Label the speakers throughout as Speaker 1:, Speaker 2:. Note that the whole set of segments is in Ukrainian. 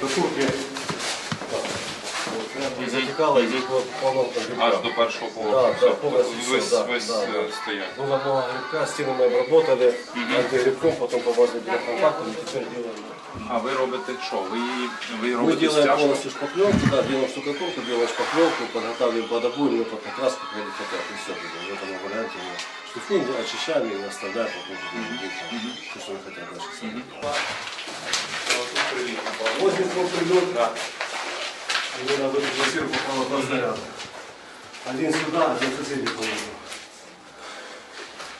Speaker 1: До турки І затікало, і половка
Speaker 2: Аж до першого
Speaker 1: Да,
Speaker 2: поверху.
Speaker 1: да,
Speaker 2: Все,
Speaker 1: повністю
Speaker 2: тут
Speaker 1: все,
Speaker 2: весь,
Speaker 1: да,
Speaker 2: весь
Speaker 1: да,
Speaker 2: е,
Speaker 1: да.
Speaker 2: стоять.
Speaker 1: Было много грибка, стены мы обработали антигрибком, потом повазили для контактов, и теперь делаем.
Speaker 2: А ви робите що? Ви, її- ви
Speaker 1: Мы
Speaker 2: робите
Speaker 1: делаем
Speaker 2: стяжку?
Speaker 1: полностью шпаклевку, да, делаем штукатурку, делаем шпаклевку, подготавливаем под обои, мы под покраску как они хотят, и все, в этом варианте мы шлифуем, очищаем и оставляем, потом будем делать то, что они хотят дальше сами. Возле двух прилет, да. Мне надо сверху по снаряда. Один сюда, один соседей положил.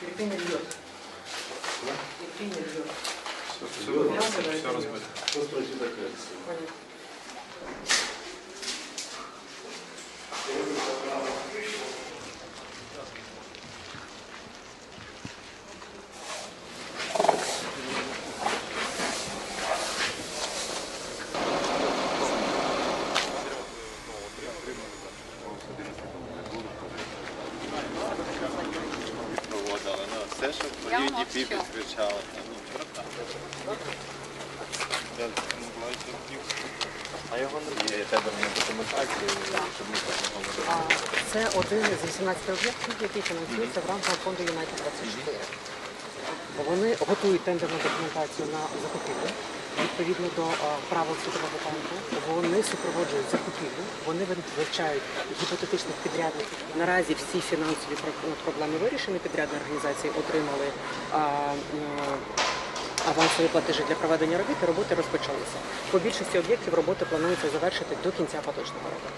Speaker 3: Терпение льет. Терпение льет.
Speaker 2: Все, все все,
Speaker 1: Что спросить такая история?
Speaker 3: Понятно.
Speaker 4: проводили. Ну, все, що по діпі підключали. А його не є таборні документації, щоб ми так не говорили.
Speaker 3: Це один з 18 об'єктів, який фінансується в рамках фонду Юнайтед 24. Вони готують тендерну документацію на закупівлю відповідно до правил світового банку. Вони супроводжують закупівлю, вони вивчають гіпотетичних підрядників. Наразі всі фінансові проблеми вирішені. Підрядні організації отримали м, авансові платежі для проведення робіт, і роботи розпочалися. По більшості об'єктів роботи планується завершити до кінця поточного року.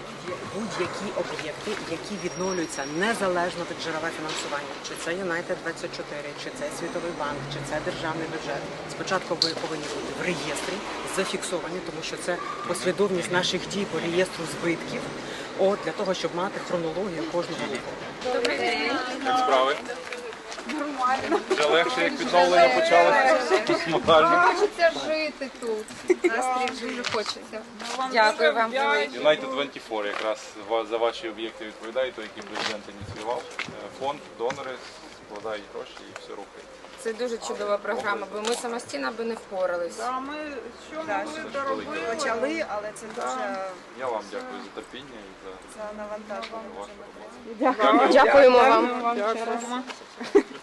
Speaker 3: Будь-які об'єкти, які відновлюються незалежно від джерела фінансування, чи це United 24, чи це Світовий банк, чи це державний бюджет. Спочатку ви повинні бути в реєстрі зафіксовані, тому що це послідовність наших дій по реєстру збитків. От для того, щоб мати хронологію кожного року.
Speaker 2: Як справи? Нормально. Вже легше, як відновлення почалося.
Speaker 5: Хочеться жити тут. Настрій дуже хочеться. Дякую вам.
Speaker 2: United 24 якраз за ваші об'єкти відповідає, той, який президент ініціював. Е, Фонд, донори складають гроші і все рухає.
Speaker 5: Це дуже чудова програма, бо ми самостійно би не впорались.
Speaker 6: А ми що могли, то робили.
Speaker 7: Почали, але це дуже
Speaker 2: Я вам дякую за терпіння і за вашу роботу.
Speaker 5: Дякуємо вам.
Speaker 2: Вставайте.